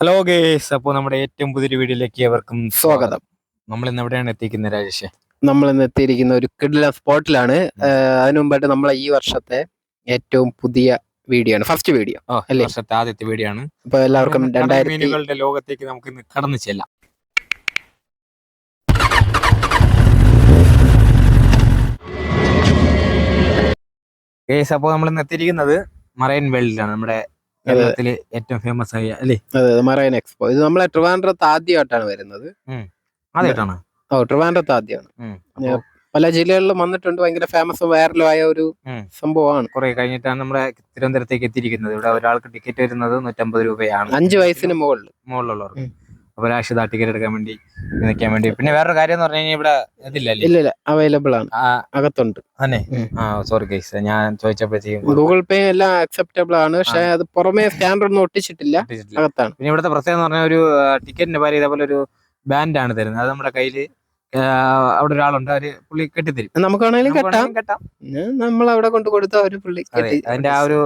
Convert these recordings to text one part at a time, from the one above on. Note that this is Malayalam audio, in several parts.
ഹലോ ഗേസ് അപ്പോൾ നമ്മുടെ ഏറ്റവും പുതിയൊരു വീഡിയോയിലേക്ക് ഏവർക്കും സ്വാഗതം. നമ്മൾ ഇന്ന് എവിടെയാണ് എത്തിക്കുന്നത് രാജേഷ്? നമ്മൾ ഇന്ന് എത്തിയിരിക്കുന്ന ഒരു കിഡില സ്പോട്ടിലാണ്. അതിനു മുമ്പായിട്ട് നമ്മളെ ഈ വർഷത്തെ ഏറ്റവും പുതിയ വീഡിയോ ആണ്. ഫസ്റ്റ് വീഡിയോ അല്ലേ? വർഷത്തെ ആദ്യത്തെ വീഡിയോ ആണ്. അപ്പൊ എല്ലാവർക്കും രണ്ടായിരത്തി ലോകത്തേക്ക് നമുക്ക് ഇന്ന് കടന്നു ചെല്ലാം. ഗേസ് അപ്പോൾ നമ്മൾ ഇന്ന് എത്തിയിരിക്കുന്നത് മറൈൻ വേൾഡിലാണ്. നമ്മുടെ കേരളത്തിലെ ഏറ്റവും ഫേമസ് ആയ അല്ലേ? അതെ മറൈൻ എക്സ്പോ ഇത് നമ്മളെ ട്രിവാൻഡ്രത്ത് ആദ്യമായിട്ടാണ് വരുന്നത്. ആദ്യമായിട്ടാണ്? ഓ ട്രിവാൻഡ്രത്ത് ആദ്യമാണ്. പല ജില്ലകളിലും വന്നിട്ടുണ്ട്. ഭയങ്കര ഫേമസ് വൈറലും ആയ ഒരു സംഭവമാണ്. കുറെ കഴിഞ്ഞിട്ടാണ് നമ്മുടെ തിരുവനന്തപുരത്തേക്ക് എത്തിയിരിക്കുന്നത്. ഇവിടെ ഒരാൾക്ക് ടിക്കറ്റ് വരുന്നത് നൂറ്റമ്പത് രൂപയാണ്. അഞ്ചു വയസ്സിന് മുകളിൽ മുകളിലുള്ളവർക്ക്. ഉം. അപ്പൊ രാഷിത ടിക്കറ്റ് എടുക്കാൻ വേണ്ടി നിൽക്കാൻ വേണ്ടി. പിന്നെ വേറൊരു കാര്യം എന്ന് പറഞ്ഞു കഴിഞ്ഞാൽ ഇവിടെ ഇതില്ല ഇല്ല ഇല്ല അവൈലബിൾ ആണ്. അകത്തുണ്ട്. അതെ ആ സോറി ഗൈസ് ഞാൻ ചോദിച്ചപ്പോഴത്തേക്കും ഗൂഗിൾ പേ എല്ലാം അക്സെപ്റ്റബിൾ ആണ്. പക്ഷേ അത് പുറമേ സ്കാനർ ഒന്നും ഒട്ടിച്ചിട്ടില്ല. അകത്താണ്. പിന്നെ ഇവിടുത്തെ പ്രത്യേകത എന്ന് പറഞ്ഞാൽ ഒരു ടിക്കറ്റിന്റെ പേര് ഇതേപോലെ ഒരു ബാൻഡ് ആണ് തരുന്നത്. അത് നമ്മുടെ കയ്യിൽ അവിടെ ഒരാളുണ്ട്. അവർ പുള്ളി കെട്ടിത്തരും. നമുക്ക് വേണമെങ്കിലും നമുക്ക് കെട്ടാം. കെട്ടാം. നമ്മൾ അവിടെ കൊണ്ട് കൊടുത്ത ഒരു പുള്ളി. അതിന്റെ ആ ഒരു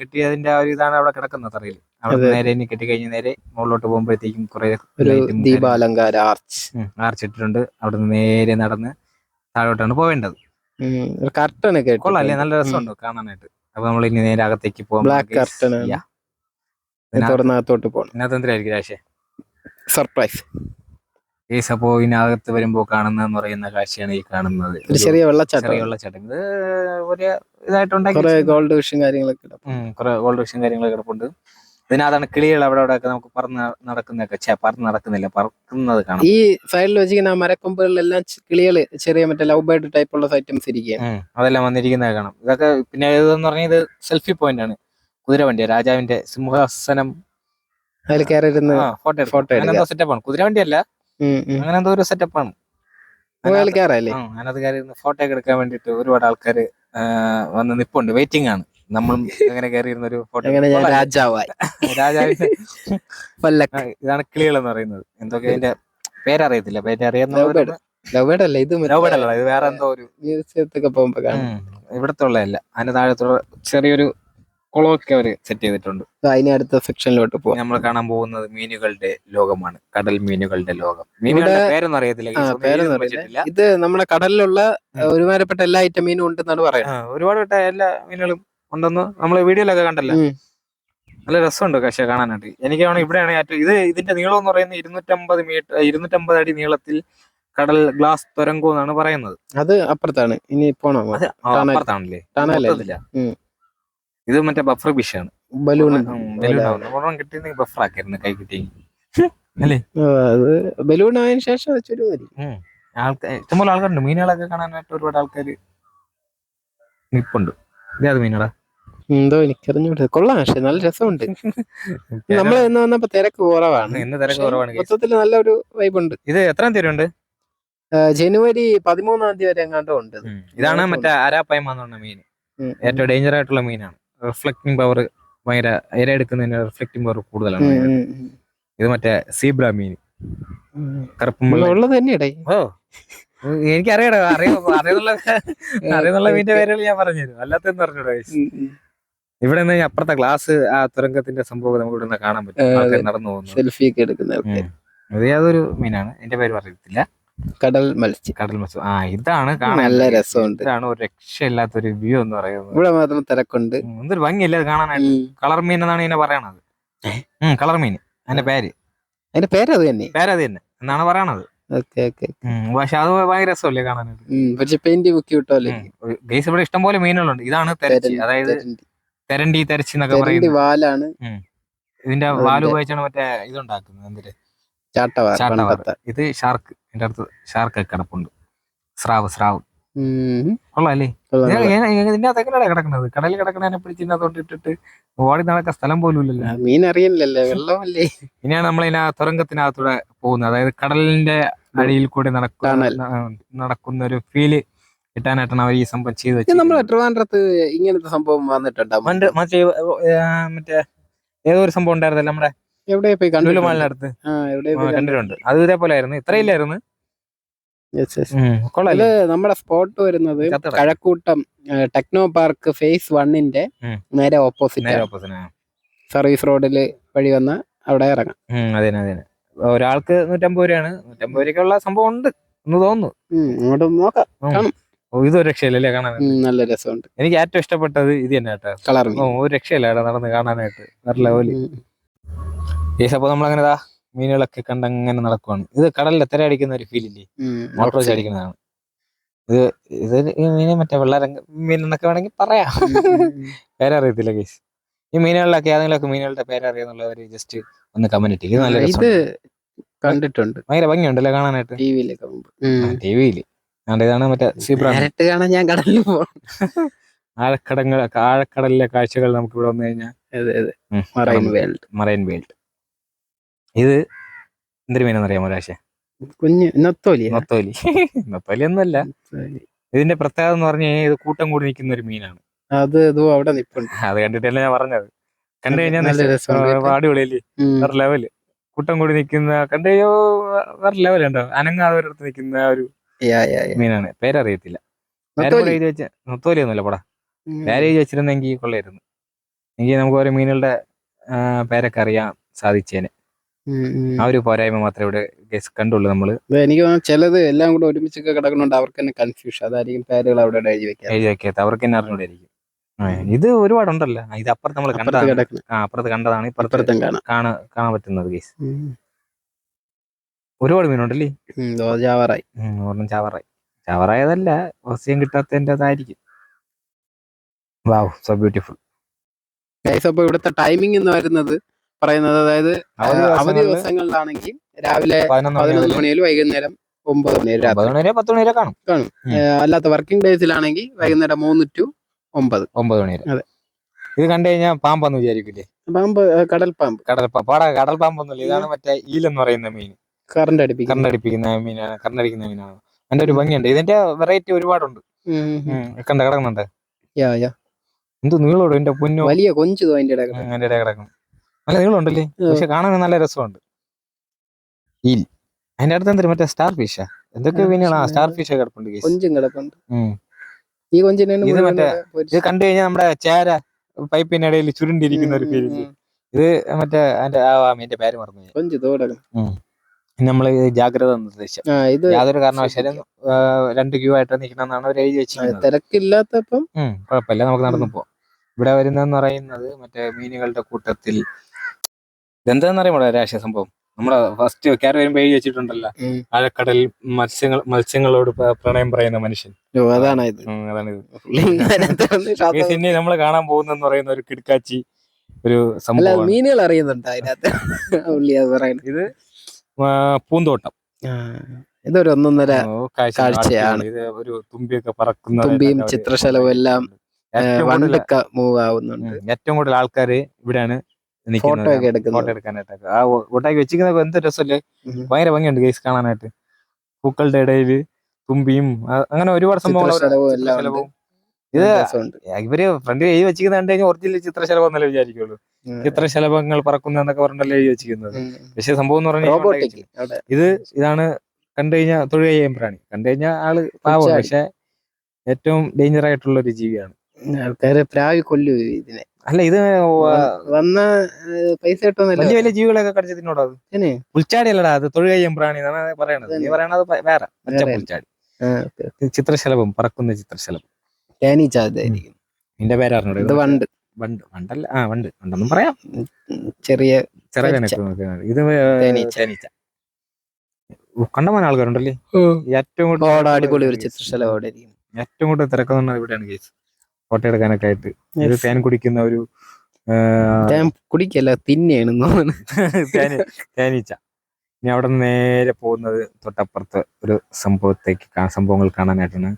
കെട്ടിയതിന്റെ ആ ഒരു ഇതാണ് അവിടെ കിടക്കുന്നത് തറയിൽ അവിടെ നേരെ ഇനി കെട്ടി കഴിഞ്ഞ് നേരെ മുകളിലോട്ട് പോകുമ്പോഴത്തേക്കും കുറെ ഒരു ദീപാലങ്കാര ആർച്ച് ആർച്ചിട്ടിട്ടുണ്ട് അവിടെ നിന്ന് നേരെ നടന്ന് താഴോട്ടാണ് പോവേണ്ടത്. കർട്ടൺ ഒക്കെ കൊള്ളാം അല്ലേ? നല്ല രസമുണ്ട് കാണാനായിട്ട്. അപ്പൊ നമ്മൾ ഇനി നേരെ അകത്തേക്ക് പോകാം ബ്ലാക്ക് കർട്ടൺ തുറന്നകത്തോട്ട് പോകണം ഇതിനകത്ത് രാശേ സർപ്രൈസ് ഈ സപ്പോ ഇതിനകത്ത് വരുമ്പോ കാണുന്നതെന്ന് പറയുന്ന കാഴ്ചയാണ് ഈ കാണുന്നത്. ഒരു ചെറിയ വെള്ളച്ചാട്ടം. ചെറിയ വെള്ളച്ചാട്ടം. ഇത് ഒരു ഇതായിട്ടുണ്ടാക്കി ഗോൾഡ് വിഷയം കാര്യങ്ങളൊക്കെ കുറെ ഗോൾഡ് വിഷയം കാര്യങ്ങളൊക്കെ കിടപ്പുണ്ട്. ഇതിനകത്താണ് കിളികൾ അവിടെ അവിടെ ഒക്കെ നമുക്ക് പറന്ന് നടക്കുന്നൊക്കെ ചേ പറന്ന് നടക്കുന്നില്ല. പറക്കുന്നത് കാണാം. ഈ സൈഡിൽ വെച്ചിരിക്കുന്ന മരക്കൊമ്പുകളിലെല്ലാം കിളികൾ ചെറിയ മറ്റേ ലവ് ബേർഡ് ടൈപ്പ് ഉള്ള ഐറ്റംസ് ഇരിക്കുകയാണ് അതെല്ലാം വന്നിരിക്കുന്നത് കാണാം. ഇതൊക്കെ പിന്നെ ഇതെന്ന് പറഞ്ഞാൽ ഇത് സെൽഫി പോയിന്റ് ആണ്. കുതിരവണ്ടി രാജാവിന്റെ സിംഹാസനം. അതിൽ കയറിയിരുന്ന ഫോട്ടോ ഫോട്ടോ എന്തോ സെറ്റപ്പ് ആണ്. കുതിരവണ്ടി അല്ല. അങ്ങനെ എന്തോ ഒരു സെറ്റപ്പ് ആണ്. അതിൽ കയറല്ലേ ആ, അതിനകത്ത് ഫോട്ടോ ഒക്കെ എടുക്കാൻ വേണ്ടിട്ട് ഒരുപാട് ആൾക്കാർ വന്ന് നിപ്പുണ്ട്. വെയിറ്റിംഗ് ആണ്. നമ്മളും അങ്ങനെ കയറിയിരുന്ന ഒരു രാജാവായി. രാജാവ് ഇതാണ് കിളികൾ എന്ന് പറയുന്നത്. എന്തൊക്കെ അതിന്റെ പേരറിയത്തില്ല. പേരറിയാവുന്ന Love bird. ലവ് ബേർഡ് ഇത് ലോബഡ് ഇത് വേറെ എന്തോ ഒരു മ്യൂസിയത്തൊക്കെ പോകുമ്പോ ഇവിടത്തെ ഉള്ളതല്ല അതിന്റെ താഴത്തുള്ള ചെറിയൊരു കുളമൊക്കെ അവർ സെറ്റ് ചെയ്തിട്ടുണ്ട്. അതിന് അടുത്ത സെക്ഷനിലോട്ട് പോകും നമ്മൾ കാണാൻ പോകുന്നത് മീനുകളുടെ ലോകമാണ്. കടൽ മീനുകളുടെ ലോകം. മീനുകളുടെ പേരൊന്നും അറിയത്തില്ല. ഇത് നമ്മുടെ കടലിലുള്ള. ഒരുമാരപ്പെട്ട എല്ലാ ഐറ്റം മീനും ഉണ്ടെന്നാണ് പറയുന്നത്. ഒരുപാട് എല്ലാ മീനുകളും ഉണ്ടെന്ന് നമ്മൾ വീഡിയോയിലൊക്കെ കണ്ടല്ലോ. നല്ല രസമുണ്ട് പക്ഷെ കാണാനായിട്ട്. എനിക്കാണ് ഇവിടെയാണ് ഏറ്റവും ഇത് ഇതിന്റെ നീളം എന്ന് പറയുന്നത് ഇരുന്നൂറ്റമ്പത് മീറ്റർ ഇരുന്നൂറ്റമ്പത് അടി നീളത്തിൽ കടൽ ഗ്ലാസ് തുരങ്കോ എന്നാണ് പറയുന്നത്. അത് അപ്പുറത്താണ്. ഇനി പോണോ. അപ്പുറത്താണല്ലേ. ഇത് മറ്റേ ബഫർ ഫിഷ് ആണ്. ബലൂൺ ബലൂൺ കിട്ടിയെങ്കിൽ ബഫർ ആക്കിയിരുന്നു കൈ കിട്ടി അല്ലേ? ബലൂൺ ആയതിനു ശേഷം വെച്ചൊരു ആൾക്കാർ ഇഷ്ടംപോലെ ആൾക്കാരുണ്ട്. മീനുകളൊക്കെ കാണാനായിട്ട് ഒരുപാട് ആൾക്കാർ നിപ്പുണ്ട്. ഇതേ അത് മീനടാ എന്തോ എനിക്കറിഞ്ഞൂടെ. കൊള്ളാം പക്ഷെ നല്ല രസമുണ്ട്. നമ്മൾ എന്ന് വന്നപ്പോ തിരക്ക് കുറവാണ്. ഇന്ന് തിരക്ക് കുറവാണ് മൊത്തത്തിൽ നല്ലൊരു വൈബ് ഉണ്ട് ഇത് എത്രാം തീയതി ഉണ്ട് ജനുവരി പതിമൂന്നാം തീയതി വരെ എങ്ങാണ്ടോ ഉണ്ട് ഇതാണ് മറ്റേ അരാപ്പയം എന്ന് മീൻ. ഏറ്റവും ഡേഞ്ചർ ആയിട്ടുള്ള മീനാണ്. റിഫ്ലക്റ്റിംഗ് പവർ ഭയങ്കര ഇര എടുക്കുന്നതിന് റിഫ്ലക്റ്റിംഗ് പവർ കൂടുതലാണ് ഇത് മറ്റേ സീബ്ര മീൻ. കറുപ്പുള്ളത്. ഉള്ളത് ഓ എനിക്കറിയടോ അറിയ അറിയുന്നുള്ള അറിയുന്നുള്ള മീന്റെ പേരുകൾ ഞാൻ പറഞ്ഞു അല്ലാത്തെന്ന് പറഞ്ഞു guys. ഇവിടെ നിന്ന് അപ്പുറത്തെ ഗ്ലാസ് ആ തുരങ്കത്തിന്റെ സംഭവം നമുക്ക് ഇവിടെ നിന്ന് കാണാൻ പറ്റും. നടന്നു പോകുന്നു സെൽഫി ഒക്കെ എടുക്കുന്ന അതൊരു മീനാണ്. എന്റെ പേര് പറയത്തില്ല. കടൽ മത്സ്യം. കടൽ മത്സ്യം. ആ ഇതാണ് നല്ല രസമുണ്ട്. ഇതാണ് ഒരു രക്ഷയില്ലാത്തൊരു വ്യൂ എന്ന് പറയുന്നത്. ഇവിടെ മാത്രം തിരക്കുണ്ട്. എന്തൊരു ഭംഗിയല്ലേ കാണാനായിട്ട്. കളർ മീൻ എന്നാണ് ഇതിനെ പറയണത്. കളർ മീൻ. അതിന്റെ പേര്. അതിന്റെ പേരത് തന്നെ. പേരത് തന്നെ. എന്നാണ് പറയണത്. പക്ഷെ അത് ഭയങ്കര രസമല്ലേ കാണാനായിട്ട്? പക്ഷെ പെയിന്റ് മുക്കി വിട്ടോല്ലേ ഗേസ് ഇവിടെ ഇഷ്ടംപോലെ മീനുകളുണ്ട്. ഇതാണ് തെരച്ചി. അതായത് തെരണ്ടി തെരച്ചി എന്നൊക്കെ പറയുന്നത്. വാലാണ്. ഇതിന്റെ വാൽ വാൽ ഉപയോഗിച്ചാണ് മറ്റേ ഇതുണ്ടാക്കുന്നത് ചാട്ടവാർ. പണ്ടത്തെ. ഇത് ഷാർക്ക്. എന്റെ അടുത്ത് ഷാർക്ക് കിടപ്പുണ്ട്. സ്രാവ് സ്രാവ്. കൊള്ളാല്ലേ. ഇതിന്റെ കിടക്കുന്നത്? കടലിൽ കിടക്കണതിനെ പിടിച്ച് ഇതിനകത്തോട്ട് ഇട്ടിട്ട് ഓടി നടക്കാൻ സ്ഥലം പോലും ഇല്ലല്ലോ. മീൻ അറിയില്ലല്ലേ. വെള്ളമല്ലേ? ഇനിയാണ് നമ്മൾ ഇതിനാ തുരങ്കത്തിനകത്തൂടെ പോകുന്നത്. അതായത് കടലിന്റെ അടിയിൽ കൂടി നടക്കുന്ന നടക്കുന്ന ഒരു ഫീൽ കിട്ടാനായിട്ടാണ് അവർ ഈ സംഭവം ചെയ്ത് വെച്ചത് നമ്മളെ ട്രിവാൻഡ്രത്ത് ഇങ്ങനത്തെ സംഭവം വന്നിട്ടുണ്ടോ? മറ്റേ മറ്റേ ഏതോ ഒരു സംഭവം ഉണ്ടായിരുന്നല്ലോ നമ്മുടെ എവിടെ പോയി കണ്ടു ലുലുമാളിനടുത്ത് ആ എവിടെ ആ, കണ്ടിട്ടുണ്ട്? അത് ഇതേപോലെ ആയിരുന്നു ഇത്രയില്ലായിരുന്നു ഇതിൽ നമ്മുടെ സ്പോട്ട് വരുന്നത് കഴക്കൂട്ടം ടെക്നോ പാർക്ക് ഫേസ് വണ്ണിന്റെ. നേരെ ഓപ്പോസിറ്റ് സർവീസ് റോഡിൽ വഴി വന്ന അവിടെ ഇറങ്ങാം. അതെ അതന്നെ ഒരാൾക്ക് നൂറ്റമ്പത് രൂപയാണ്. നൂറ്റമ്പത് രൂപയ്ക്കുള്ള സംഭവം ഉണ്ട് എന്ന് തോന്നുന്നു. നോക്കാം. ഇതൊരു രക്ഷയില്ലല്ലേ കാണാൻ നല്ല രസമുണ്ട്. എനിക്ക് ഏറ്റവും ഇഷ്ടപ്പെട്ടത് ഇത് തന്നെ കേട്ടോ. കളർ ഒരു രക്ഷയില്ല നടന്ന് കാണാനായിട്ട്. നല്ല പോലെ. ഏസ് അപ്പൊ നമ്മളങ്ങനെ മീനുകളൊക്കെ കണ്ട് അങ്ങനെ നടക്കുവാണ്. ഇത് കടലിൽ എത്ര അടിക്കുന്ന ഒരു ഫീൽ ഇല്ലേ? മോട്ടോർ വെച്ച് അടിക്കുന്നതാണ്. ഇത് ഇത് മീനെ മറ്റേ വെള്ളരംഗ മീൻ എന്നൊക്കെ വേണമെങ്കിൽ പറയാം. പേരറിയത്തില്ല കേസ് ഈ മീനുകളിലൊക്കെ ഏതെങ്കിലുമൊക്കെ മീനുകളുടെ പേരറിയാന്നുള്ളവര് ജസ്റ്റ് ഒന്ന് കമന്റ് ഇട്ടിരിക്കും നല്ല കണ്ടിട്ടുണ്ട്. ഭയങ്കര ഭംഗിയുണ്ടല്ലേ കാണാനായിട്ട്? ടി വിയിലൊക്കെ ടി മറ്റേ സീബ്ര നേരിട്ട് കാണാൻ ഞാൻ കടലിൽ പോകണം ആഴക്കടങ്ങൾ ആഴക്കടലിലെ കാഴ്ചകൾ നമുക്ക് ഇവിടെ വന്നു കഴിഞ്ഞാൽ മറൈൻ വേൾഡ് മറൈൻ വേൾഡ് ഇത് എന്തൊരു മീനെന്നറിയാമോ രാശേ കുഞ്ഞ് നത്തോലി. നത്തോലി. നത്തോലി ഒന്നല്ല ഇതിന്റെ പ്രത്യേകത എന്ന് പറഞ്ഞു കഴിഞ്ഞാൽ ഇത് കൂട്ടം കൂടി നിൽക്കുന്ന ഒരു മീനാണ്. അത് ഇതോ അവിടെ നിപ്പുണ്ട്. അത് കണ്ടിട്ടല്ല ഞാൻ പറഞ്ഞത്. കണ്ടു കഴിഞ്ഞാൽ. അടിപൊളിയല്ലേ. വേറെ ലെവൽ കൂട്ടം കൂടി നിൽക്കുന്ന കണ്ടു കഴിഞ്ഞാൽ വേറെ ലെവലുണ്ടോ അനങ്ങാതെ ഒരിടത്ത് നിൽക്കുന്ന ഒരു. മീനാണ്. പേരറിയത്തില്ല. നൊത്തോലിയൊന്നുമില്ല എഴുതി വെച്ച നത്തോലി ഒന്നുമല്ല പടാ. പേര് എഴുതി വെച്ചിരുന്നെങ്കിൽ കൊള്ളായിരുന്നു. എങ്കിൽ നമുക്ക് ഓരോ മീനുകളുടെ പേരൊക്കെ അറിയാൻ സാധിച്ചേനെ. ആ ഒരു പോരായ്മ മാത്രമേ ഇവിടെ കണ്ടുള്ളൂ നമ്മൾ. എനിക്ക് ചിലത് എല്ലാം കൂടെ ഒരുമിച്ചൊക്കെ കിടക്കുന്നുണ്ട്. അവർക്ക് തന്നെ കൺഫ്യൂഷൻ അതായിരിക്കും പേരുകൾ അവിടെ എഴുതി വെക്കാം എഴുതി വെക്കാത്ത അവർക്ക് തന്നെ അറിഞ്ഞൂടായിരിക്കും ആ, ഇത് ഒരുപാടുണ്ടല്ലോ. ഇത് അപ്പുറത്ത് നമ്മൾ കണ്ടതാണ്. ആ അപ്പുറത്ത് കണ്ടതാണ്. ഇപ്പുറത്ത് കാണാൻ കാണാൻ പറ്റുന്നത് കേസ്. ഒരുപാട് മീനുണ്ടല്ലേ ചാവറായി. ഒരെണ്ണം ചാവറായി. ചാവറായതല്ല ഓക്സിജൻ കിട്ടാത്തതിന്റെ അതായിരിക്കും വാവ് സോ ബ്യൂട്ടിഫുൾ ഗൈസ് അപ്പൊ ഇവിടുത്തെ ടൈമിംഗ് എന്ന് വരുന്നത് പറയുന്നത് അതായത് അവധി ദിവസങ്ങളിലാണെങ്കിൽ രാവിലെ പതിനൊന്ന് മണിയിൽ വൈകുന്നേരം ഒമ്പത് മണി വരെ പത്ത് മണി വരെ കാണും. കാണും. അല്ലാത്ത വർക്കിംഗ് ഡേയ്സിലാണെങ്കിൽ വൈകുന്നേരം മൂന്ന് ടു ഒമ്പത്. ഒമ്പത് മണി വരെ. അതെ. ഇത് കണ്ടു കഴിഞ്ഞാൽ പാമ്പെന്ന് വിചാരിക്കില്ലേ പാമ്പ് കടൽ പാമ്പ് കടൽ പാമ്പ് കടൽ പാമ്പൊന്നുമില്ല ഇതാണ് മറ്റേ ഈലെന്ന് പറയുന്ന മീൻ. കറണ്ട് അടിപ്പിക്കും അടിപ്പിക്കുന്ന മീനാണ് അടിക്കുന്ന മീനാണ് അതിന്റെ ഒരു ഭംഗിയുണ്ട്. ഇതിന്റെ വെറൈറ്റി ഒരുപാടുണ്ട്. കണ്ട കിടക്കുന്നുണ്ട്. യാ യാ. എന്ത് നീളോടും എന്റെ പൊന്നു? വലിയ കൊഞ്ചു അതിന്റെ ഇടയിൽ ഉം, അതിന്റെ ഇടയിൽ കിടക്കും നല്ല നീളമുണ്ടല്ലേ? പക്ഷെ കാണാൻ നല്ല രസമുണ്ട്. ഈ അതിന്റെ അടുത്ത് എന്തൊരു മറ്റേ സ്റ്റാർ ഫിഷാ എന്തൊക്കെ ആ, fish. സ്റ്റാർ ഫിഷ് കിടപ്പുണ്ട്. കൊഞ്ചും കിടപ്പുണ്ട്. ഈ കൊഞ്ചിനെ ഇത് മറ്റേ ഇത് കണ്ടു കഴിഞ്ഞാൽ നമ്മുടെ ചേര പൈപ്പിനിടയിൽ ചുരുണ്ടിരിക്കുന്ന ഒരു ഫീൽ ഇത് മറ്റേ അതിന്റെ ആ മീന്റെ പേര് മറന്നു കൊഞ്ച് തോടകം. നമ്മൾ ജാഗ്രത നിർദ്ദേശം. ഇത് യാതൊരു കാരണവശാലും രണ്ട് ക്യൂ ആയിട്ട് നിൽക്കണമെന്നാണ് അവർ എഴുതി വെച്ചത് വെച്ചിരിക്കുന്നത്. തിരക്കില്ലാത്തപ്പം കുഴപ്പമില്ല നമുക്ക് നടന്നു പോവാം. ഇവിടെ വരുന്നതെന്ന് പറയുന്നത് മറ്റേ മീനുകളുടെ കൂട്ടത്തിൽ ഇതെന്താന്ന് അറിയുമ്പോൾ രാശ സംഭവം? നമ്മുടെ ഫസ്റ്റ് കയറി വരുമ്പോ എഴുതി വെച്ചിട്ടുണ്ടല്ലോ. ആഴക്കടൽ മത്സ്യങ്ങൾ മത്സ്യങ്ങളോട് പ്രണയം പറയുന്ന മനുഷ്യൻ. അതാണ് ഇത് പിന്നെ നമ്മൾ കാണാൻ പോകുന്നെന്ന് പറയുന്ന ഒരു കിടക്കാച്ചി ഒരു സംഭവം മീനുകൾ അറിയുന്നുണ്ട് അതിനകത്ത്. ഇത് പൂന്തോട്ടം. ഇതൊരു ഒന്നൊന്നര കാഴ്ചയാണ്. ഒരു തുമ്പിയൊക്കെ പറക്കുന്ന തുമ്പിയും ചിത്രശലവും എല്ലാം വണ്ടൊക്കെ മൂവ് ആവുന്നുണ്ട്. ഏറ്റവും കൂടുതൽ ആൾക്കാര് ഇവിടെയാണ് ഫോട്ടോ ഒക്കെ എടുക്കുന്നത്. ഫോട്ടോ എടുക്കാനായിട്ടൊക്കെ. ആ എന്ത് രസമല്ലേ. ഭയങ്കര ഭംഗിയുണ്ട് ഗൈസ് കാണാനായിട്ട്. പൂക്കളുടെ ഇടയിൽ തുമ്പിയും അങ്ങനെ ഒരുപാട് സംഭവങ്ങൾ ഇത് ഇവർ ഫ്രണ്ട് എഴുതി വെച്ചിരിക്കുന്ന കണ്ടു കഴിഞ്ഞാൽ ഒറിജിനൽ ചിത്രശലഭം എന്നല്ലേ വിചാരിക്കുള്ളൂ. ചിത്രശലഭങ്ങൾ പറക്കുന്ന എന്നൊക്കെ പറഞ്ഞല്ലേ എഴുതി വെച്ചിരിക്കുന്നത്. പക്ഷെ സംഭവം എന്ന് പറഞ്ഞാൽ ഇത് ഇതാണ് കണ്ടു കഴിഞ്ഞാൽ തൊഴിൽ ചെയ്യാൻ പ്രാണി കണ്ടു കഴിഞ്ഞാൽ ആൾ പാവം ചാടി. പക്ഷെ ഏറ്റവും ഡേഞ്ചർ ആയിട്ടുള്ള ഒരു ജീവിയാണ്. ആൾക്കാര് പ്രാവി കൊല്ലു ഇതിനെ. അല്ല ഇത് വന്ന പൈസ വലിയ വലിയ ജീവികളൊക്കെ കടിച്ച് തിന്നോടാ അത്. ഇതിന്? പുൽച്ചാടി അല്ലടാ അത് തൊഴിൽ ചെയ്യാൻ പ്രാണി എന്നാണ് പറയണത്. നീ. പറയണത് വേറെ. പച്ച. പുൽച്ചാടി ചിത്രശലഭം പറക്കുന്ന ചിത്രശലഭം തേനീച്ച ഇതായിരിക്കും. നിന്റെ പേര് ഇത് വണ്ട്. വണ്ട്. വണ്ടല്ല? ആ വണ്ട്. വണ്ടെന്നും പറയാം. ചെറിയ ചെറിയ. ഇത് തേനീച്ച. ഉ, ആൾക്കാരുണ്ടല്ലേ? ഏറ്റവും കൂടുതൽ അടിപൊളി ഒരു ചിത്രശല ഏറ്റവും കൂടുതൽ തിരക്കുന്ന ഇവിടെയാണ് കേസ്. ഫോട്ടോ എടുക്കാനൊക്കെ ആയിട്ട്. ഒരു ഫാൻ കുടിക്കുന്ന ഒരു തേൻ കുടിക്കല്ല തിന്നെയാണ് തേനീച്ച. ഇനി അവിടെ നേരെ പോകുന്നത് തൊട്ടപ്പുറത്ത് ഒരു സംഭവത്തേക്ക് സംഭവങ്ങൾ കാണാനായിട്ടാണ്.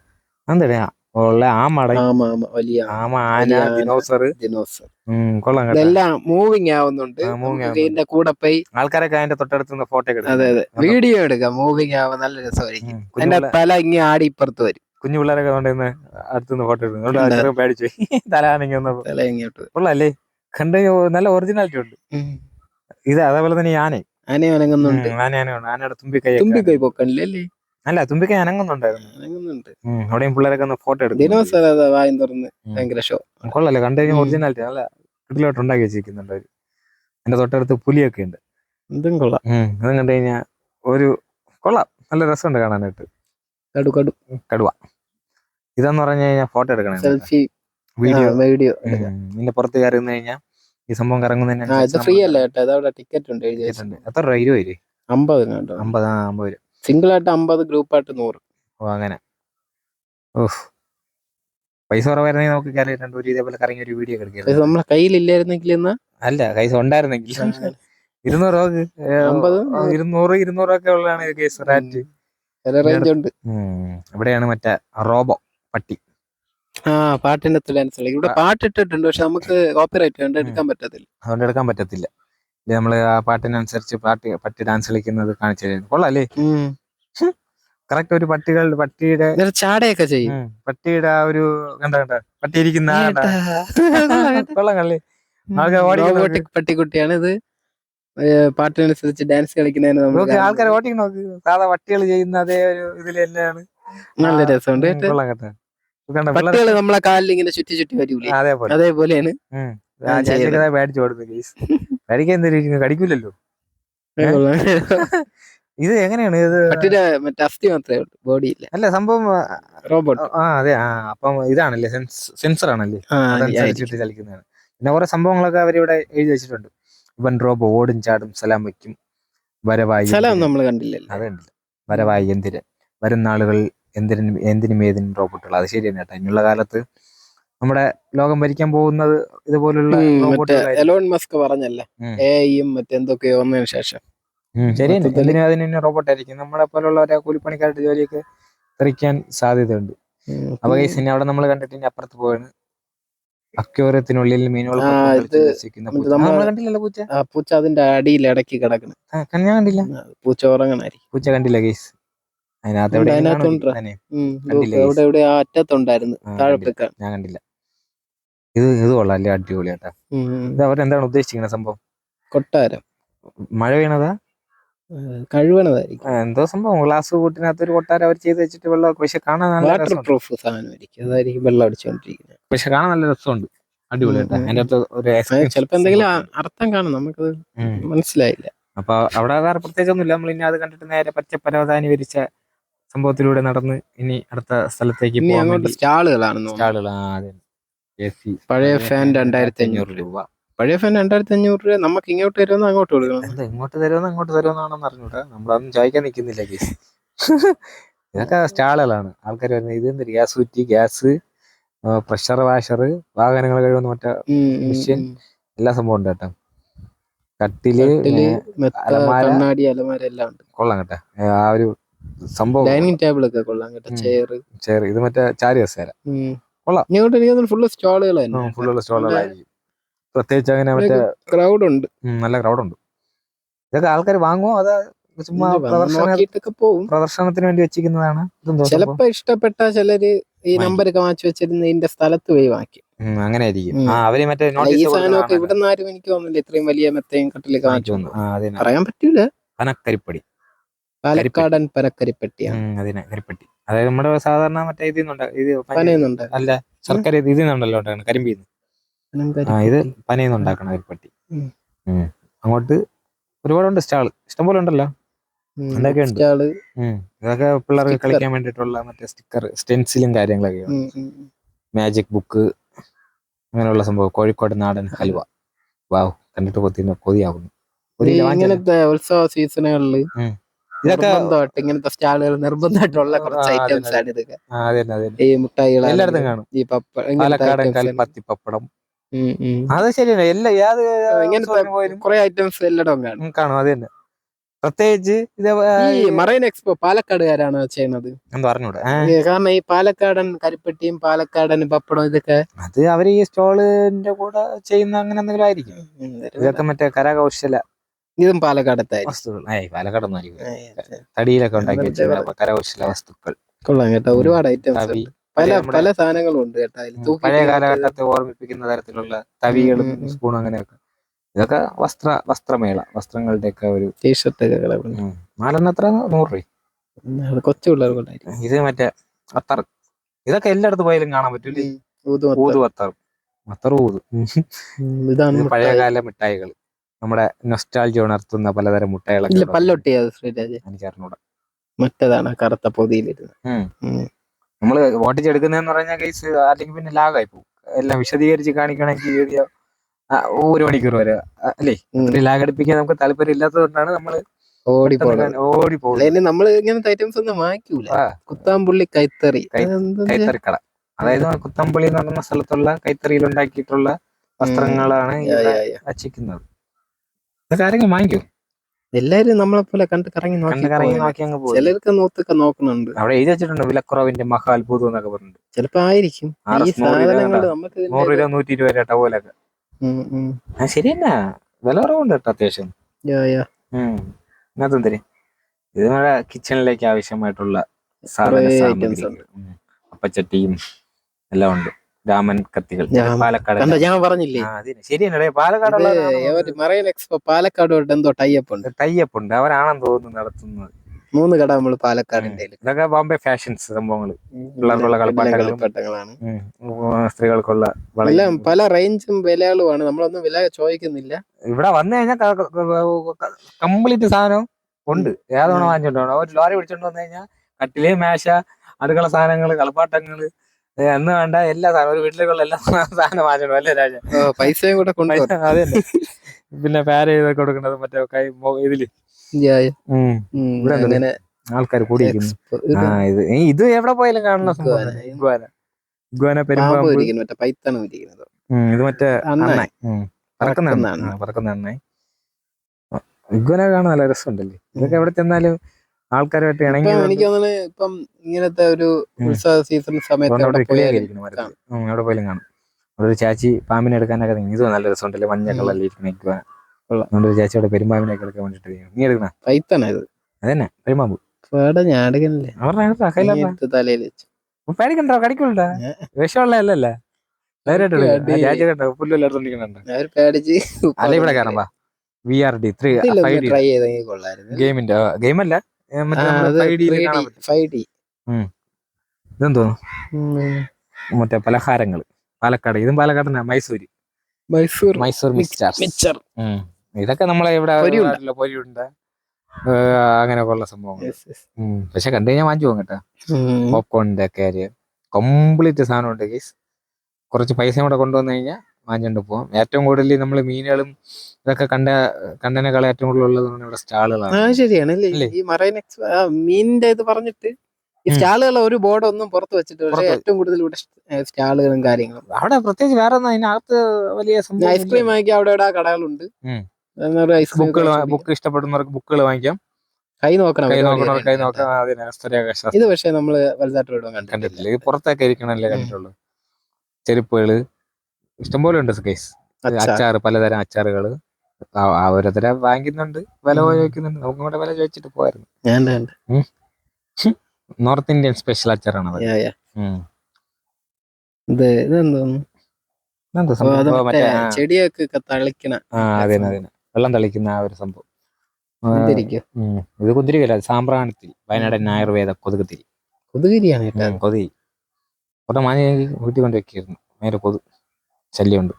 എന്താ ഉള്ള ആമട ആമ ആമ വലിയ ആമ ആന വലിയ ആന. ദിനോസർ ദിനോസർ കൊള്ളാം കേട്ടോ. ഇതെല്ലാം മൂവിങ് ആവുന്നുണ്ട്. ആ, moving നമുക്ക് ആവുന്നുണ്ട്. ഇതിന്റെ കൂടെ പോയി ആൾക്കാരൊക്കെ അതിന്റെ തൊട്ടടുത്ത് നിന്ന് ഫോട്ടോ അതെ അതെ. വീഡിയോ എടുക്കാം. മൂവിങ് ആവാൻ നല്ല രസമായിരിക്കും. കുഞ്ഞു എന്റെ പിള്ളേ- തല ഇങ്ങനെ ആടി ഇപ്പുറത്ത് വരും. കുഞ്ഞു പിള്ളേരൊക്കെ കൊണ്ടുവന്ന് അടുത്തുനിന്ന് ഫോട്ടോ എടുക്കും. അതുകൊണ്ട് ഉണ്ട്. ചെറുപ്പം പേടിച്ചു പോയി. തലാണെങ്കിൽ വന്നപ്പോ. തല ഇങ്ങോട്ട് വരും. കൊള്ളാല്ലേ? കണ്ട് നല്ല ഒറിജിനാലിറ്റി ഉണ്ട്. ഉം. ഇത് അതേപോലെ തന്നെ ഈ ആന ആന അനങ്ങുന്നുണ്ട്. ആന ആനയുണ്ട് ആനയുടെ തുമ്പിക്കൈ തുമ്പിക്കൈ പൊക്കണില്ലേ അല്ലേ? അല്ല തുമ്പിക്ക അനങ്ങുന്നുണ്ടായിരുന്നു. അനങ്ങുന്നുണ്ട്. അവിടെയും പിള്ളേരൊക്കെ ഒന്ന് ഫോട്ടോ എടുക്കും ദിനോസർ അതാ വായും തുറന്ന് ഭയങ്കര ഷോ കൊള്ളല്ലേ കണ്ടു കഴിഞ്ഞാൽ. ഒറിജിനാലിറ്റി നല്ല കിടിലോട്ട് ഉണ്ടാക്കി വെച്ചിരിക്കുന്നുണ്ട് അവർ. എന്റെ തൊട്ടടുത്ത് പുലിയൊക്കെ ഉണ്ട്. എന്തും കൊള്ളാം. അതും കണ്ടു കഴിഞ്ഞാൽ ഒരു കൊള്ളാം. നല്ല രസമുണ്ട് കാണാനായിട്ട്. കടു കടു. കടുവ. ഇതെന്ന് പറഞ്ഞു കഴിഞ്ഞാൽ ഫോട്ടോ എടുക്കണം. സെൽഫി. വീഡിയോ. വീഡിയോ ഇതിന്റെ പുറത്ത് കയറി കഴിഞ്ഞാൽ ഈ സംഭവം ഇത് കറങ്ങുന്നതിന് ഫ്രീ അല്ല കേട്ടോ. ടിക്കറ്റ് ഉണ്ട് എഴുതി ഉണ്ട്. എത്ര രൂപ? ഇരുപത് രൂപ അമ്പത് അമ്പത് ആ അമ്പത് രൂപ സിംഗിൾ ആയിട്ട് അമ്പത് ഗ്രൂപ്പ് ആയിട്ട് നൂറ്. ഓ അങ്ങനെ. ഓഹ് പൈസ കുറവായിരുന്നെങ്കിൽ നമുക്ക് കയറി രണ്ട് ഒരു ഇതേപോലെ കറങ്ങി ഒരു വീഡിയോ ഇത് എടുക്കാം നമ്മളെ കയ്യിലില്ലായിരുന്നെങ്കിൽ എന്നാ? അല്ല പൈസ ഉണ്ടായിരുന്നെങ്കിൽ. ഇരുന്നൂറ് രൂപ അമ്പത്? ഇരുന്നൂറ് ഇരുന്നൂറൊക്കെ ഉള്ളതാണ് കേസ് റാറ്റ് റേഞ്ച് ഉണ്ട്. ഇവിടെയാണ് മറ്റേ റോബോ പട്ടി. ആ പാട്ടിന്റെ ഡാൻസ് ഇവിടെ പാട്ട് ഇട്ടിട്ടുണ്ട് പക്ഷെ നമുക്ക് കോപ്പി റൈറ്റ് എടുക്കാൻ പറ്റത്തില്ല. അതുകൊണ്ട് എടുക്കാൻ പറ്റത്തില്ല. ഇത് നമ്മൾ ആ പാട്ടിനനുസരിച്ച് പാട്ട് പട്ടി ഡാൻസ് കളിക്കുന്നത് കാണിച്ചു തരുന്നു. കൊള്ളാല്ലേ? കറക്റ്റ് ഒരു പട്ടികൾ പട്ടിയുടെ ചാടയൊക്കെ ചെയ്യും. പട്ടിയുടെ ആ ഒരു കണ്ട കണ്ട? പട്ടി ഇരിക്കുന്ന ആ കണ്ട. കൊള്ളാം കള്ളി. റോബോട്ടിക് പട്ടിക്കുട്ടിയാണ് ഇത്. പാട്ടിനനുസരിച്ച് ഡാൻസ് കളിക്കുന്നതിന് ആൾക്കാർ ഓട്ടിങ് നോക്ക്. സാധാ പട്ടികൾ ചെയ്യുന്ന അതേ ഒരു ഇതിൽ തന്നെയാണ്. നല്ല രസമുണ്ട് പട്ടികൾ നമ്മളെ കാലിൽ ഇങ്ങനെ ചുറ്റി ചുറ്റി വരൂലേ? അതേപോലെ. അതേപോലെയാണ്. ഉം. ആ, ആ ചെയ്തത്. ചേച്ചിയൊക്കെ പേടിച്ചു കൊടുത്തു കേസ് കടിക്കാൻ കടിക്കൂലല്ലോ. ഇത് എങ്ങനെയാണ്? ഇത് അസ്ഥി മാത്രമേ ഉള്ളൂ ബോഡി ഇല്ല. അല്ല സംഭവം റോബോട്ട് ആ അതെ ആ അപ്പം ഇതാണല്ലേ സെൻസർ ആണല്ലേ? അതനുസരിച്ചിട്ട് ചലിക്കുന്നതാണ്. പിന്നെ കുറെ സംഭവങ്ങളൊക്കെ അവരിവിടെ എഴുതി വെച്ചിട്ടുണ്ട്. ഇവൻ റോബോ ഓടും ചാടും സലാം വയ്ക്കും. വരവായി സലാം നമ്മൾ കണ്ടില്ലല്ലോ. അതുണ്ടല്ലോ വരവായി എന്തിന്? വരുന്ന ആളുകൾ എന്തിനും എന്തിനും ഏതിനും റോബോട്ടുകൾ അത് ശരിയാണ് തന്നെ കേട്ടോ. ഇനിയുള്ള കാലത്ത് നമ്മുടെ ലോകം ഭരിക്കാൻ പോകുന്നത് ഇതുപോലുള്ള എലോൺ മസ്ക് പറഞ്ഞല്ലേ. എയും മറ്റെന്തൊക്കെയോ വന്നതിന് ശേഷം. ശരിയാണ്. അതിന് റോബോട്ട് ആയിരിക്കും നമ്മളെ പോലുള്ളവരെ കൂലിപ്പണിക്കാരുടെ ജോലിയൊക്കെ തെറിക്കാൻ സാധ്യതയുണ്ട്. അപ്പൊ ഈ സിനിമ അവിടെ നമ്മൾ കണ്ടിട്ട് ഇനി അപ്പുറത്ത് പോവാണ്. അക്യോറത്തിനുള്ളിൽ മീനുകൾ കണ്ടില്ലല്ലോ പൂച്ച? പൂച്ച അതിന്റെ അടിയിൽ ഇടയ്ക്ക് കിടക്കണം. ഞാൻ കണ്ടില്ല. പൂച്ച ഉറങ്ങണായിരിക്കും. പൂച്ച കണ്ടില്ല കേസ് അതിനകത്ത് കണ്ടില്ല എവിടെ ആ അറ്റത്തുണ്ടായിരുന്നു. താഴെ കണ്ടില്ല. ഞാൻ കണ്ടില്ല. ഇത് ഇത് കൊള്ളാം അല്ലേ? അടിപൊളിയാട്ടാ. ഇത് അവരെന്താണ് ഉദ്ദേശിക്കുന്നത് സംഭവം? കൊട്ടാരം. മഴ വീണതാ? കഴുവണതായിരിക്കും. കഴുകണതായിരിക്കും എന്തോ സംഭവം? ഗ്ലാസ് കൂട്ടിനകത്ത് ഒരു കൊട്ടാരം അവർ ചെയ്ത് വെച്ചിട്ട് വെള്ളം പക്ഷെ കാണാൻ നല്ല വാട്ടർ രസമുണ്ട്. പ്രൂഫ് സാധനമായിരിക്കും. അതായിരിക്കും വെള്ളം അടിച്ചുകൊണ്ടിരിക്കുന്നത് പക്ഷെ കാണാൻ നല്ല രസമുണ്ട്. അടിപൊളി ഉം, അതിന്റെ അകത്ത് ഒരു ചിലപ്പോ എന്തെങ്കിലും അർത്ഥം കാണും. നമുക്കത് മനസ്സിലായില്ല. അപ്പൊ അവിടെ വേറെ പ്രത്യേകിച്ചൊന്നുമില്ല. നമ്മൾ ഇനി അത് കണ്ടിട്ട് നേരെ പച്ച പരവതാനി വിരിച്ച സംഭവത്തിലൂടെ നടന്ന് ഇനി അടുത്ത സ്ഥലത്തേക്ക് സ്റ്റാളുകളാണ് സ്റ്റാളുകൾ ആ അതെ. AC. പഴയ ഫാൻ രണ്ടായിരത്തി അഞ്ഞൂറ് രൂപ. പഴയ ഫാൻ രണ്ടായിരത്തി അഞ്ഞൂറ് രൂപ നമുക്ക് ഇങ്ങോട്ട് തരുമെന്ന് അങ്ങോട്ട് കൊടുക്കണം? ഇങ്ങോട്ട് തരുമെന്ന് അങ്ങോട്ട് തരുമെന്നാണെന്ന് അറിഞ്ഞൂടാ. നമ്മളതൊന്നും ചോദിക്കാൻ നിൽക്കുന്നില്ല കേസ്. ഇതൊക്കെ സ്റ്റാളുകളാണ്. ആൾക്കാർ വരുന്നത് ഇത് എന്തൊരു ഗ്യാസ് കുറ്റി ഗ്യാസ് പ്രഷർ വാഷർ വാഹനങ്ങൾ കഴിവെന്ന് മറ്റേ. ഉം. എല്ലാ സംഭവം ഉണ്ട് കേട്ടോ. കട്ടിൽ കട്ടിൽ, മെത്ത, അലമാര. കണ്ണാടി അലമാര എല്ലാം ഉണ്ട്. കൊള്ളാം കേട്ടോ. ആ ഒരു സംഭവം. ഡൈനിങ് ടേബിൾ ഒക്കെ കൊള്ളാം കേട്ടോ. ചെയർ ചെയർ ഇത് മറ്റേ ചാരി കസേര കൊള്ളാം. ഇങ്ങോട്ട് എനിക്ക് ഫുള്ള് സ്റ്റാളുകൾ തന്നെ. ഫുള്ളുള്ള സ്റ്റോളുകളായിരിക്കും പ്രത്യേകിച്ച് അങ്ങനെ മറ്റേ ക്രൗഡ് ഉണ്ട്. നല്ല ക്രൗഡ് ഉണ്ട്. ഇതൊക്കെ ആൾക്കാർ വാങ്ങുമോ അതാ ചുമ്മാ പോകും പ്രദർശനത്തിന് വേണ്ടി വെച്ചിരിക്കുന്നതാണ്? ചിലപ്പോ ഇഷ്ടപ്പെട്ട ചിലര് ഈ നമ്പർ ഒക്കെ വാങ്ങിച്ചു വെച്ചിരുന്ന ഇതിന്റെ സ്ഥലത്ത് പോയി വാങ്ങി. അങ്ങനെ ആയിരിക്കും അവർ മറ്റേ ഈ സാധനമൊക്കെ ഇവിടെ നിന്ന് ആരും എനിക്ക് തോന്നുന്നില്ല ഇത്രയും വലിയ മെത്തയും കട്ടിലൊക്കെ വാങ്ങിച്ചു പറയാൻ പറ്റൂല. പനക്കരിപ്പടി. പാലക്കാടൻ പരക്കരിപ്പെട്ടിയാണ് ഉം, അതിനെ കരിപ്പട്ടി. അതായത് നമ്മുടെ സാധാരണ മറ്റേ ഇതിൽ നിന്നുണ്ട്. ഇത് പന- പനയുന്നുണ്ട്. അല്ല ശർക്കര ഇത് ഇതിൽ നിന്നുണ്ടല്ലോ ഉണ്ടാക്കണം കരിമ്പീന്ന്. ആ ഇത് പനയിൽ നിന്ന് ഉണ്ടാക്കണം കരിപ്പട്ടി. അങ്ങോട്ട് ഒരുപാടുണ്ട് സ്റ്റാൾ ഇഷ്ടംപോലെ ഉണ്ടല്ലോ. എന്തൊക്കെ ഉണ്ട്? സ്റ്റാൾ. ഇതൊക്കെ പിള്ളേർക്ക് കളിക്കാൻ വേണ്ടിയിട്ടുള്ള മറ്റേ സ്റ്റിക്കർ സ്റ്റെൻസിലും കാര്യങ്ങളൊക്കെ മാജിക് ബുക്ക് അങ്ങനെയുള്ള സംഭവം. കോഴിക്കോട് നാടൻ ഹൽവ വാവ് കണ്ടിട്ട് കൊത്തി കൊതിയാവുന്നു. ഇങ്ങനത്തെ ഉത്സവ സീസണുകളിൽ ഇതൊക്കെ ഇങ്ങനത്തെ സ്റ്റാളുകൾ നിർബന്ധമായിട്ടുള്ള കുറച്ച് ഐറ്റംസ് ആണ് ഇതൊക്കെ. ഈ മുട്ടായികൾ എല്ലായിടത്തും കാണും. ഈ പപ്പ പാലക്കാടൻ. കൽപ്പത്തി പപ്പടം. അത് ശരിയാണ് എല്ലാ യാത് ഇങ്ങനത്തെ കുറെ ഐറ്റംസ് എല്ലായിടവും കാണും. കാണും അത് തന്നെ. പ്രത്യേകിച്ച് മറൈൻ എക്സ്പോ പാലക്കാടുകാരാണ് ചെയ്യുന്നത്? കാരണം ഈ പാലക്കാടൻ കരിപ്പെട്ടിയും പാലക്കാടൻ പപ്പടം ഇതൊക്കെ അത് അവർ ഈ സ്റ്റോളിന്റെ കൂടെ ചെയ്യുന്ന അങ്ങനെ എന്തെങ്കിലും ആയിരിക്കും. ഇതൊക്കെ മറ്റേ കരകൗശല ഇതും പാലക്കാടത്തെ വസ്തുക്കൾ. ഏയ് പാലക്കാടൊന്നും തടിയിലൊക്കെ ഉണ്ടാക്കി കരകൗശല വസ്തുക്കൾ. കൊള്ളാം കേട്ടോ. ഒരുപാട് ഐറ്റംസ് പല പല സാധനങ്ങളും ഉണ്ട് കേട്ടോ പഴയ കാലഘട്ടത്തെ ഓർമ്മിപ്പിക്കുന്ന തരത്തിലുള്ള തവികളും. സ്പൂണും അങ്ങനെയൊക്കെ. ഇതൊക്കെ വസ്ത്ര വസ്ത്രമേള വസ്ത്രങ്ങളുടെ ഒക്കെ ഒരു ടീഷർട്ട് എത്ര നൂറ് രൂപ. കൊച്ചു പിള്ളേർക്കുണ്ടായിരിക്കും ഇത് മറ്റേ അത്തർ. ഇതൊക്കെ എല്ലായിടത്ത് പോയാലും കാണാൻ പറ്റൂലേ ഊതു ഊത് അത്തർ ഊതു. ഇതാണ് പഴയകാല മിഠായികൾ നമ്മുടെ നൊസ്റ്റാൾജി ഉണർത്തുന്ന പലതരം മുട്ടകളൊക്കെ പല്ലൊട്ടിയത് ശ്രീരാജ്? എനിക്ക് അറിഞ്ഞൂടാ മറ്റേതാണ് കറുത്ത പൊതിയിലിരുന്ന്. നമ്മൾ ഓട്ടിച്ചെടുക്കുന്നതെന്ന് പറഞ്ഞാൽ കേസ് അല്ലെങ്കിൽ പിന്നെ ലാഗായി പോകും. എല്ലാം വിശദീകരിച്ച് കാണിക്കണമെങ്കിൽ വീഡിയോ ഒരു മണിക്കൂർ വരെ അല്ലേ. ലാഗ് അടുപ്പിക്കാൻ നമുക്ക് താല്പര്യം ഇല്ലാത്തതുകൊണ്ടാണ് നമ്മൾ ഓടി ഓടി നമ്മൾ ഇങ്ങനത്തെ ഐറ്റംസ് ഒന്നും വാങ്ങിക്കൂല. കുത്താമ്പുള്ളി കൈത്തറി. കൈ- അതെന്താ? കൈത്തറിക്കട. അതായത് കുത്താമ്പുള്ളി എന്ന് പറയുന്ന സ്ഥലത്തുള്ള കൈത്തറിയിൽ ഉണ്ടാക്കിയിട്ടുള്ള വസ്ത്രങ്ങളാണ് യാ, ഇവിടെ യാ, യാ. വച്ചിരിക്കുന്നത് ഇതൊക്കെ ആരെങ്കിലും വാങ്ങിക്കും? എല്ലാരും നമ്മളെ പോലെ കണ്ട് കറങ്ങി നോക്കി കറങ്ങി നോക്കി അങ്ങ് പോകും. ചിലർക്ക് നോത്തൊക്കെ നോക്കുന്നുണ്ട്. അവിടെ എഴുതി വെച്ചിട്ടുണ്ട് വിലക്കുറവിന്റെ മഹാത്ഭുതം എന്നൊക്കെ പറഞ്ഞിട്ട്. ചിലപ്പോ ആയിരിക്കും. നൂറ് രൂപ നൂറ്റി ഇരുപത് രൂപ. ആ ശരി തന്നെ വില കുറവുണ്ട് കേട്ടോ അത്യാവശ്യം. എന്തിന് ഇത് നമ്മുടെ കിച്ചണിലേക്ക് ആവശ്യമായിട്ടുള്ള സാധന സാമഗ്രികൾ അപ്പച്ചട്ടിയും എല്ലാം ഉണ്ട്. രാമൻ കത്തികൾ. പാലക്കാട് ഞാൻ പറഞ്ഞില്ലേ? ശരിയാണ് പാലക്കാട് മറൈൻ എക്സ്പോ പാലക്കാട് എന്തോ ടൈപ്പ് ഉണ്ട്. ടൈപ്പ് ഉണ്ട്. അവരാണെന്ന് തോന്നുന്നു നടത്തുന്നത്. മൂന്ന് കട നമ്മൾ പാലക്കാടിന്റെ ഇതൊക്കെ ബോംബെ ഫാഷൻസ് സംഭവങ്ങൾ പിള്ളേർക്കുള്ള കളിപ്പാട്ടങ്ങളും. കളിപ്പാട്ടങ്ങളാണ്. സ്ത്രീകൾക്കുള്ള. എല്ലാം പല റേഞ്ചും വിലകളുമാണ്. നമ്മളൊന്നും വില ചോദിക്കുന്നില്ല. ഇവിടെ വന്നു കഴിഞ്ഞാൽ കംപ്ലീറ്റ് സാധനം ഉണ്ട്. ഏതോണം. വാങ്ങിച്ചോണ്ടോ ഒരു ലോറി പിടിച്ചോണ്ട് വന്നു കഴിഞ്ഞാൽ കട്ടിൽ മേശ അടുക്കള സാധനങ്ങൾ കളിപ്പാട്ടങ്ങൾ എന്ന് വേണ്ട എല്ലാ സാധനം ഒരു വീട്ടിലേക്കുള്ള എല്ലാ സാധനം വാങ്ങണം അല്ലേ രാജ പൈസയും കൂടെ കൊണ്ടുപോകും അതെ പിന്നെ പാര ചെയ്ത് കൊടുക്കുന്നത് മറ്റേ കൈ ഇതിൽ. ഇവിടെ. ആൾക്കാർ കൂടി ഇത് ഇത് എവിടെ പോയാലും കാണണം ഇഗ്വാന. പാമ്പ് പെരുമ്പാമ്പ് ഇത് മറ്റേ പറക്കുന്ന പറക്കുന്ന കാണാൻ നല്ല രസമുണ്ടല്ലേ? ഇതൊക്കെ എവിടെ ചെന്നാലും ആൾക്കാരുമായിട്ട് ഇണങ്ങി എനിക്ക് തോന്നുന്നു ഇപ്പം ഇങ്ങനത്തെ ഒരു. ഉത്സവ സീസൺ സമയത്ത് അവിടെ പോയാലും കാണും. അവിടെ ചാച്ചി പാമ്പിനെ എടുക്കാനൊക്കെ ഇത് നല്ല രസമുണ്ടല്ലേ? മഞ്ഞ. കളറിൽ ഇരിക്കുന്ന അതുകൊണ്ട് ചാച്ചി അവിടെ പെരുമ്പാമ്പിനെ എടുക്കാൻ വേണ്ടിട്ട് നീ എടുക്കണ? പൈത്താണ് ഇത്. അതന്നെ പെരുമ്പാമ്പ്. ഗെയിമല്ല അവരുടെ തലയിൽ വെച്ചു. പേടിക്കണ്ടോ ഞാൻ പേടിച്ച് അല്ല ഇവിടെ കാണാം വാ. V R D three five D try ചെയ്തെങ്കിൽ കൊള്ളായിരുന്നു ഗെയിമിന്റെ ഗെയിം മറ്റേ ആ, അത് ഫൈവ് ഡിയിൽ 3D, കാണാൻ പറ്റും. 5D. ഇതെന്തോ ഉം. മറ്റേ പലഹാരങ്ങൾ പാലക്കാട് ഇതും പാലക്കാട് മൈസൂര്. മൈസൂർ മൈസൂർ മിക്സ്ചർ. ഇതൊക്കെ നമ്മളെ ഇവിടെ പൊരിയുണ്ട. അങ്ങനെയൊക്കെ ഉള്ള സംഭവങ്ങൾ. പക്ഷെ കണ്ടു കഴിഞ്ഞാൽ വാങ്ങിച്ചു പോകും കേട്ടോ. പോപ്കോണിന്റെ ഒക്കെ കംപ്ലീറ്റ് സാധനമുണ്ട് ഗീസ് കുറച്ച് പൈസ കൂടെ കൊണ്ടുവന്നു കഴിഞ്ഞാൽ വാങ്ങിച്ചോണ്ട് പോവാം. ഏറ്റവും കൂടുതൽ നമ്മൾ മീനുകളും ഇതൊക്കെ കണ്ട കണ്ടനേക്കാൾ ഏറ്റവും കൂടുതൽ ഉള്ളത് ഇവിടെ ആ സ്റ്റാളുകളാണ് ശരിയാണ്? ഈ മറൈൻ എക്സ് ആ, മീനിന്റെ ഇത് പറഞ്ഞിട്ട്. സ്റ്റാളുകൾ ഒരു ബോർഡ് ഒന്നും പുറത്ത് വെച്ചിട്ട് പക്ഷേ ഏറ്റവും കൂടുതൽ ഇവിടെ സ്റ്റാളുകളും കാര്യങ്ങളും. അവിടെ പ്രത്യേകിച്ച് വേറെ ഒന്നും അതിനകത്ത് വലിയ ഐസ്ക്രീം വാങ്ങിക്കാൻ അവിടെ ഇവിടെ കടകളുണ്ട്. ബുക്കുകൾ ബുക്ക് ഇഷ്ടപ്പെടുന്നവർക്ക് ബുക്കുകൾ വാങ്ങിക്കാം. കൈ നോക്കണം. കൈ നോക്കണം കൈ ഇത് പക്ഷേ നമ്മൾ വലുതായിട്ട് കണ്ടിട്ടില്ല. പുറത്തൊക്കെ ഇരിക്കണല്ലേ. കണ്ടിട്ടുള്ളൂ. ചെരുപ്പുകൾ. ഇഷ്ടംപോലെ ഉണ്ട് കേസ് അച്ചാർ. പലതരം അച്ചാറുകൾ ഓരോരുത്തരെ വാങ്ങിക്കുന്നുണ്ട്. വില. ചോദിക്കുന്നുണ്ട്. നമുക്ക് കൂടെ വില ചോദിച്ചിട്ട് പോയിരുന്നു നോർത്ത് ഇന്ത്യൻ സ്പെഷ്യൽ അച്ചാറാണ് അത് ചെടിയൊക്കെ ക- തളിക്കണ ആ അതന്നെ അതന്നെ വെള്ളം തളിക്കുന്ന ആ ഒരു സംഭവം. ഇത് കുതിരി ഉം. ഇത് കുന്തിരിക്കല്ല സാമ്പ്രാണിത്തിരി വയനാടൻ ആയുർവേദ കൊതുകുതിരി. കൊതുകിരിയാണ് കൊതി കൊതുകി. കുറെ മാങ്ങ വീട്ടിൽ കൊണ്ട് വെക്കായിരുന്നു നേരെ കൊതു ശല്യമുണ്ട്.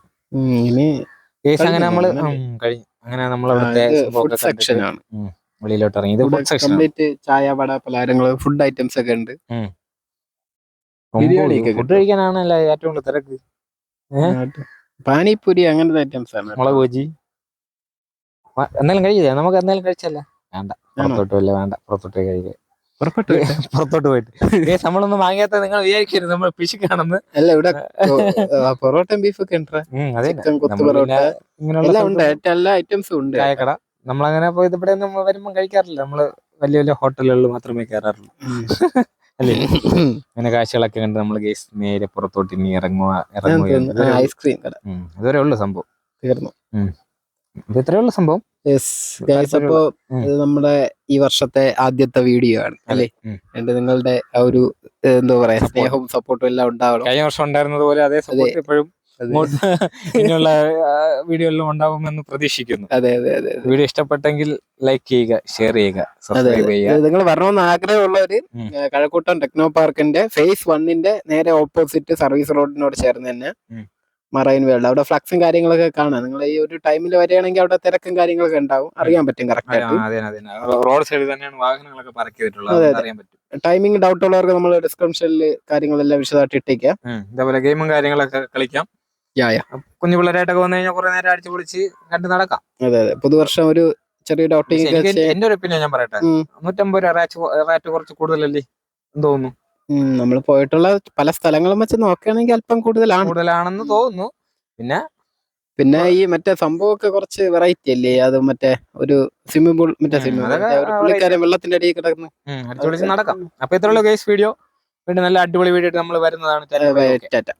ഇനി കേസ് അങ്ങനെ നമ്മൾ അങ്ങനെ? കഴിഞ്ഞു. അങ്ങനെ നമ്മൾ അവിടുത്തെ കണ്ടിട്ട് വെളിയിലോട്ട് ഇറങ്ങി ഇത് ഫുഡ് സെക്ഷൻ കംപ്ലീറ്റ് ചായ വട പലഹാരങ്ങൾ ഫുഡ് ഐറ്റംസ് ഒക്കെ ഉണ്ട്. ഫുഡ് കഴിക്കാനാണ് ഏറ്റവും കൂടുതൽ തിരക്ക്? പാനിപ്പൂരി അങ്ങനത്തെ ഐറ്റംസ് ആണ് മുളക് ബജി. എന്തായാലും കഴിക്കില്ല നമുക്ക് എന്തായാലും കഴിച്ചല്ല? വേണ്ട. പുറത്തോട്ട് വല്ല വേണ്ട. പുറത്തോട്ട് കഴിക്കുക. പുറത്തോട്ട് പോയിട്ട്. നമ്മളൊന്നും വാങ്ങിയാത്ത നിങ്ങൾ വിചാരിക്കരുത്. നമ്മൾ പിശുക്കാണെന്ന്. അല്ല ഇവിടെ പൊറോട്ടയും ബീഫൊക്കെ ഒക്കെ ഉണ്ട് എല്ലാം ഉണ്ട്. എല്ലാ ഐറ്റംസും ഉണ്ട്. ചായക്കട. നമ്മളങ്ങനെ പോയത് ഇവിടെ ഒന്നും വരുമ്പോൾ കഴിക്കാറില്ല. നമ്മൾ വലിയ വലിയ ഹോട്ടലുകളിൽ മാത്രമേ കയറാറുള്ളൂ. അല്ലേ? അങ്ങനെ കാഴ്ചകളൊക്കെ കണ്ട് നമ്മൾ കേസ് നേരെ പുറത്തോട്ട് ഇനി ഇറങ്ങുക ഇറങ്ങുക ഐസ്ക്രീം കട. ഇതുവരെ ഉള്ളു സംഭവം. തീർന്നു. ഇത് ഇത്രേ ഉള്ളു സംഭവം. യെസ് ഗൈസ് അപ്പോ ഇത് നമ്മുടെ ഈ വർഷത്തെ ആദ്യത്തെ വീഡിയോ ആണ് അല്ലേ? ഉം. നിങ്ങളുടെ ആ ഒരു എന്താ പറയാ സ്നേഹവും സപ്പോർട്ടും എല്ലാം ഉണ്ടാവണം. കഴിഞ്ഞ വർഷം ഉണ്ടായിരുന്നത് പോലെ അതേ സപ്പോർട്ട് ഇപ്പോഴും ഇനിയുള്ള ഉണ്ടാവുമെന്ന് പ്രതീക്ഷിക്കുന്നു. അതെ അതെ അതെ. വീഡിയോ ഇഷ്ടപ്പെട്ടെങ്കിൽ ലൈക്ക് ചെയ്യുക ഷെയർ ചെയ്യുക സബ്സ്ക്രൈബ് ചെയ്യുക. നിങ്ങൾ വരണമെന്ന് ആഗ്രഹമുള്ളവര്. കഴക്കൂട്ടം ടെക്നോ പാർക്കിന്റെ ഫേസ് വണ്ണിന്റെ നേരെ ഓപ്പോസിറ്റ് സർവീസ് റോഡിനോട് ചേർന്ന് തന്നെ. മറൈൻ വേൾഡ് അവിടെ ഫ്ലക്സും കാര്യങ്ങളൊക്കെ കാണാം. നിങ്ങൾ ഈ ഒരു ടൈമിൽ വരികയാണെങ്കിൽ അവിടെ തിരക്കും കാര്യങ്ങളൊക്കെ ഉണ്ടാവും. അറിയാൻ പറ്റും കറക്റ്റ് റോഡ് സൈഡിൽ തന്നെയാണ് വാഹനങ്ങളൊക്കെ പാർക്ക് ചെയ്തിട്ടുള്ളത്. അറിയാൻ പറ്റും. ടൈമിംഗ് ഡൗട്ട് ഉള്ളവർക്ക് നമ്മൾ ഡിസ്ക്രിപ്ഷനിൽ കാര്യങ്ങളെല്ലാം വിശദമായിട്ട് ഇട്ടേക്കാം. ഇതേപോലെ ഗെയിമും കാര്യങ്ങളൊക്കെ കളിക്കാം. കുഞ്ഞു പിള്ളേരായിട്ടൊക്കെ വന്നു കഴിഞ്ഞാൽ കുറെ നേരം അടിച്ചു പൊളിച്ച് കണ്ടു നടക്കാം. അതെ അതെ. പുതുവർഷം ഒരു ചെറിയ ഡൗട്ടിംഗ് ഔട്ടിംഗ് എന്റെ ഒരു ഒപ്പീനിയൻ ഞാൻ പറയട്ടെ. നൂറ്റമ്പത് റേറ്റ് കുറച്ച് കൂടുതലല്ലേ? എന്ന് തോന്നുന്നു നമ്മൾ പോയിട്ടുള്ള പല സ്ഥലങ്ങളും വെച്ച് നോക്കുകയാണെങ്കിൽ അല്പം കൂടുതലാണ്. കൂടുതലാണെന്ന് തോന്നുന്നു. പിന്നെ? പിന്നെ ഈ മറ്റേ സംഭവമൊക്കെ കുറച്ച് വെറൈറ്റി അല്ലേ? അത് മറ്റേ ഒരു സ്വിമ്മിംഗ് പൂൾ മറ്റേ സ്വിമ്മിംഗ് പുള്ളിക്കാരൻ വെള്ളത്തിന്റെ അടിയിൽ കിടക്കുന്നു ഉം, അടിച്ചു നടക്കാം. അപ്പൊ ഇത്രയുള്ള കേസ് വീഡിയോ വീണ്ടും നല്ല അടിപൊളി വീഡിയോ നമ്മൾ വരുന്നതാണ് ടാറ്റ.